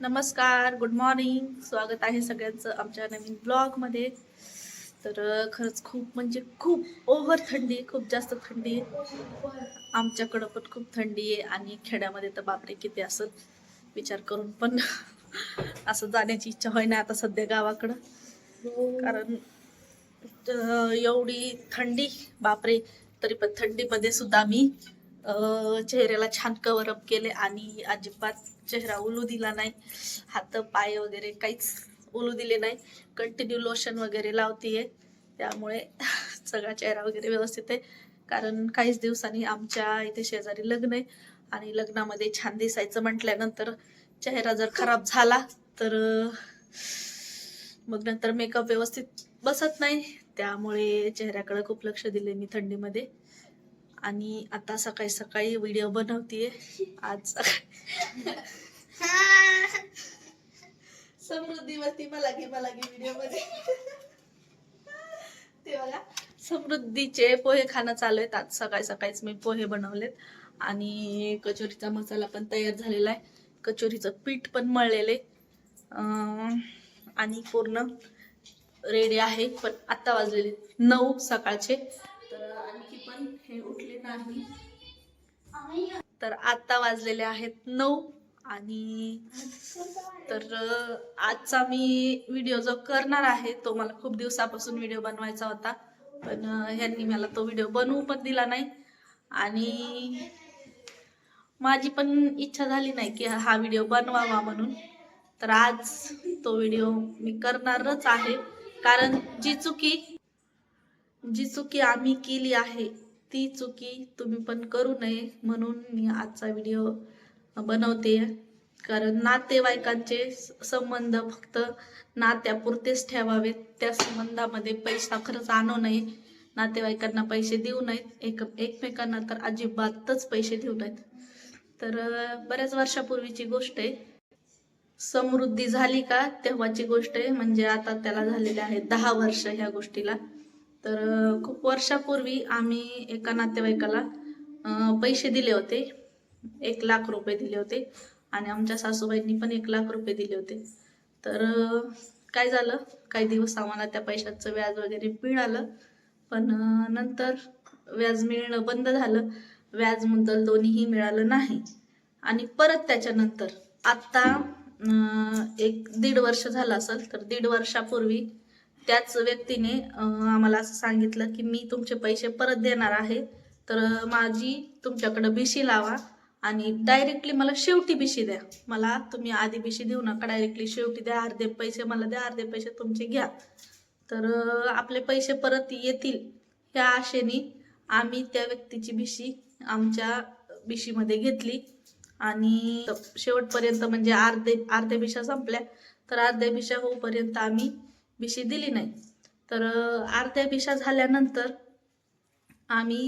नमस्कार good morning स्वागत आहे सगळ्यांचं आमच्या नवीन ब्लॉगमध्ये तर खरंच खूप म्हणजे खूप ओव्हर थंडी आहे, खूप जास्त थंडी. आहे आमच्याकडं पण खूप थंडी आहे आणि खेड्यामध्ये तर बापरे किती असं विचार करून पण असं जाण्याची इच्छा होईना आता सध्या गावाकडं. कारण एवढी थंडी बापरे तरी पण थंडीमध्ये सुद्धा मी चेहऱ्याला छान कवर अप केले आणि अजिबात चेहरा उलू दिला नाही. हात पाय वगैरे काहीच उलू दिले नाही. कंटिन्यू लोशन वगैरे लावतीये. त्यामुळे सगळा चेहरा वगैरे व्यवस्थित आहे. कारण काहीच दिवसांनी आमच्या इथे शेजारी लग्न आहे आणि लग्नामध्ये छान दिसायचं म्हटल्यानंतर चेहरा जर खराब झाला तर मग नंतर मेकअप व्यवस्थित बसत नाही. त्यामुळे चेहऱ्याकडे खूप लक्ष दिले मी थंडीमध्ये. आणि आता सकाळी सकाळी व्हिडिओ बनवतीये. आज समृद्धीवरती मला घे मला घे व्हिडिओमध्ये. ते बघा. समृद्धीचे पोहे खाणं चालू आहेत. आज सकाळी सकाळीच मी पोहे बनवलेत. आणि कचोरीचा मसाला पण तयार झालेला आहे. कचोरीचं पीठ पण मळलेले आणि पूर्ण रेडी आहे. पण आत्ता वाजलेले नऊ सकाळचे. तर आणखी पण हे उठले नाही. तर आता वाजलेले आहेत नऊ आणि तर आजचा मी व्हिडिओ जो करणार आहे तो मला खूप दिवसापासून व्हिडिओ बनवायचा होता. पण ह्यांनी मला तो व्हिडिओ बनवू पण दिला नाही. आणि माझी पण इच्छा झाली नाही की हा व्हिडिओ बनवावा म्हणून. तर आज तो व्हिडिओ मी करणारच आहे. कारण जी चुकी जी चुकी आम्ही केली आहे ती चुकी तुम्ही पण करू नये म्हणून मी आजचा व्हिडिओ बनवते. कारण नातेवाईकांचे संबंध फक्त नात्यापुरतेच ठेवावेत. त्या संबंधामध्ये पैसा खरंच आणू नये. नातेवाईकांना पैसे देऊ नयेत. एक एकमेकांना तर अजिबातच पैसे देऊ नयेत. तर बऱ्याच वर्षापूर्वीची गोष्ट आहे. समृद्धी झाली का तेव्हाची गोष्ट आहे. म्हणजे आता त्याला झालेले आहे दहा वर्ष ह्या गोष्टीला. तर खूप वर्षापूर्वी आम्ही एका नातेवाईकाला पैसे दिले होते. एक लाख रुपये दिले होते. आणि आमच्या सासूबाईंनी पण एक लाख रुपये दिले होते. तर काय झालं? काही दिवस आम्हाला त्या पैशाचं व्याज वगैरे मिळालं. पण नंतर व्याज मिळणं बंद झालं. व्याज मुद्दल दोन्हीही मिळालं नाही. आणि परत त्याच्यानंतर आत्ता एक दीड वर्ष झालं असेल तर दीड वर्षापूर्वी त्याच व्यक्तीने आम्हाला असं सांगितलं की मी तुमचे पैसे परत देणार आहे. तर माझी तुमच्याकडं बिशी लावा आणि डायरेक्टली मला शेवटी बिशी द्या. मला तुम्ही आधी बिशी देऊ नका डायरेक्टली शेवटी द्या अर्धे पैसे मला द्या अर्धे पैसे तुमचे घ्या. तर आपले पैसे परत येतील. ह्या आशेने आम्ही त्या व्यक्तीची भिशी आमच्या बिशीमध्ये घेतली. आणि शेवटपर्यंत म्हणजे अर्धे अर्ध्या बिशा संपल्या. तर अर्ध्या बिशा होऊपर्यंत आम्ही बिशी दिली नाही. तर अर्ध्या बिशा झाल्यानंतर आम्ही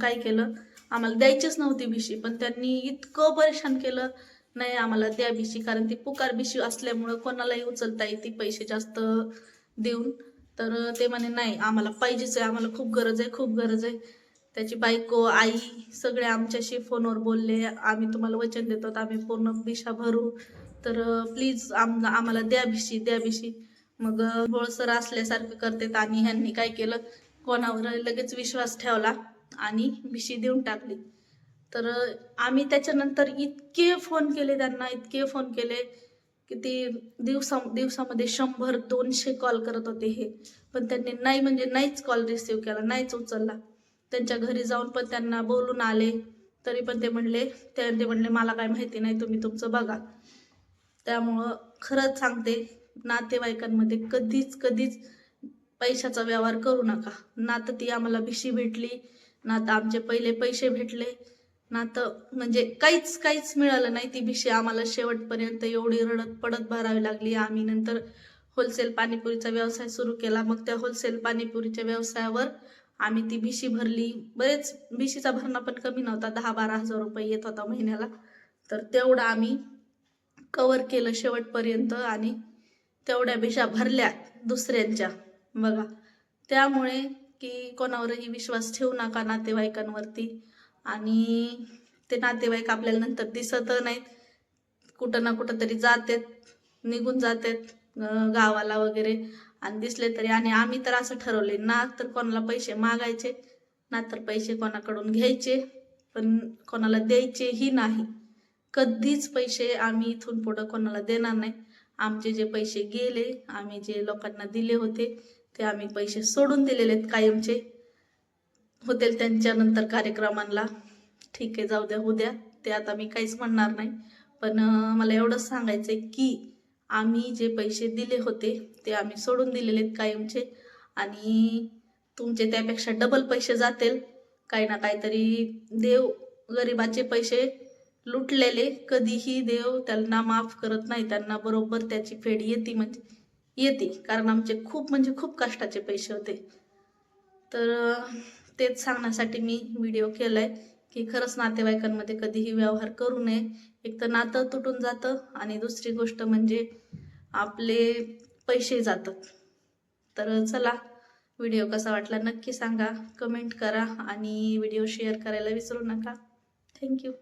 काय केलं? आम्हाला द्यायचीच नव्हती बिशी पण त्यांनी इतकं परेशान केलं. नाही आम्हाला द्या बिशी कारण ती पुकार बिशी असल्यामुळं कोणालाही उचलता येते पैसे जास्त देऊन. तर ते म्हणे नाही आम्हाला पाहिजेच आहे आम्हाला खूप गरज आहे खूप गरज आहे. त्याची बायको आई सगळे आमच्याशी फोनवर बोलले आम्ही तुम्हाला वचन देतो तर आम्ही पूर्ण बिशा भरू. तर प्लीज आम आम्हाला द्या बिशी द्या बिशी मग बोळसर असल्यासारखं करतात आणि ह्यांनी काय केलं? कोणावर लगेच विश्वास ठेवला आणि भीशी देऊन टाकली. तर आम्ही त्याच्यानंतर इतके फोन केले त्यांना इतके फोन केले की ते दिवसा दिवसामध्ये शंभर दोनशे कॉल करत होते हे. पण त्यांनी नाही म्हणजे नाहीच कॉल रिसिव्ह केला नाहीच उचलला. त्यांच्या घरी जाऊन पण त्यांना बोलून आले. तरी पण ते म्हणले ते म्हणले मला काय माहिती नाही तुम्ही तुमचं बघा. त्यामुळं खरंच सांगते नातेवाईकांमध्ये कधीच कधीच पैशाचा व्यवहार करू नका. ना तर ती आम्हाला भिशी भेटली ना तर आमचे पहिले पैसे भेटले ना तर म्हणजे काहीच काहीच मिळालं नाही. ती भिशी आम्हाला शेवटपर्यंत एवढी रडत पडत भरावी लागली. आम्ही नंतर होलसेल पाणीपुरीचा व्यवसाय सुरू केला. मग त्या होलसेल पाणीपुरीच्या व्यवसायावर आम्ही ती भिशी भरली. बरेच भिशीचा भरणा पण कमी नव्हता. दहा बारा हजार रुपये येत होता महिन्याला. तर तेवढं आम्ही कवर केलं शेवटपर्यंत आणि तेवढ्या भिशा भरल्या दुसऱ्यांच्या. बघा. त्यामुळे की कोणावरही विश्वास ठेवू नका नातेवाईकांवरती. आणि ते नातेवाईक आपल्याला नंतर दिसत नाहीत. कुठं ना कुठं तरी जातात निघून जातात गावाला वगैरे. आणि दिसले तरी आणि आम्ही तर असं ठरवले ना तर कोणाला पैसे मागायचे ना तर पैसे कोणाकडून घ्यायचे पण कोणाला द्यायचेही नाही. कधीच पैसे आम्ही इथून पुढं कोणाला देणार नाही. आमचे जे पैसे गेले आम्ही जे लोकांना दिले होते ते आम्ही पैसे सोडून दिलेले आहेत कायमचे. होतील त्यांच्यानंतर कार्यक्रमांना ठीक आहे जाऊ द्या उद्या ते आता मी काहीच म्हणणार नाही. पण मला एवढंच सांगायचं आहे की आम्ही जे पैसे दिले होते ते आम्ही सोडून दिलेले आहेत कायमचे. आणि तुमचे त्यापेक्षा डबल पैसे जातील. काही ना काहीतरी देव गरिबाचे पैसे लुटलेले. कधीही देव त्यांना माफ करत नाही. त्यांना बरोबर त्याची फेड येते म्हणजे येते. कारण आमचे खूप म्हणजे खूप कष्टाचे पैसे होते. तर तेच सांगण्यासाठी मी व्हिडिओ केलाय की खरंच नातेवाईकांमध्ये कधीही व्यवहार करू नये. एक तर नातं तुटून जातं आणि दुसरी गोष्ट म्हणजे आपले पैसे जातात. तर चला व्हिडिओ कसा वाटला नक्की सांगा. कमेंट करा आणि व्हिडिओ शेअर करायला विसरू नका. थँक्यू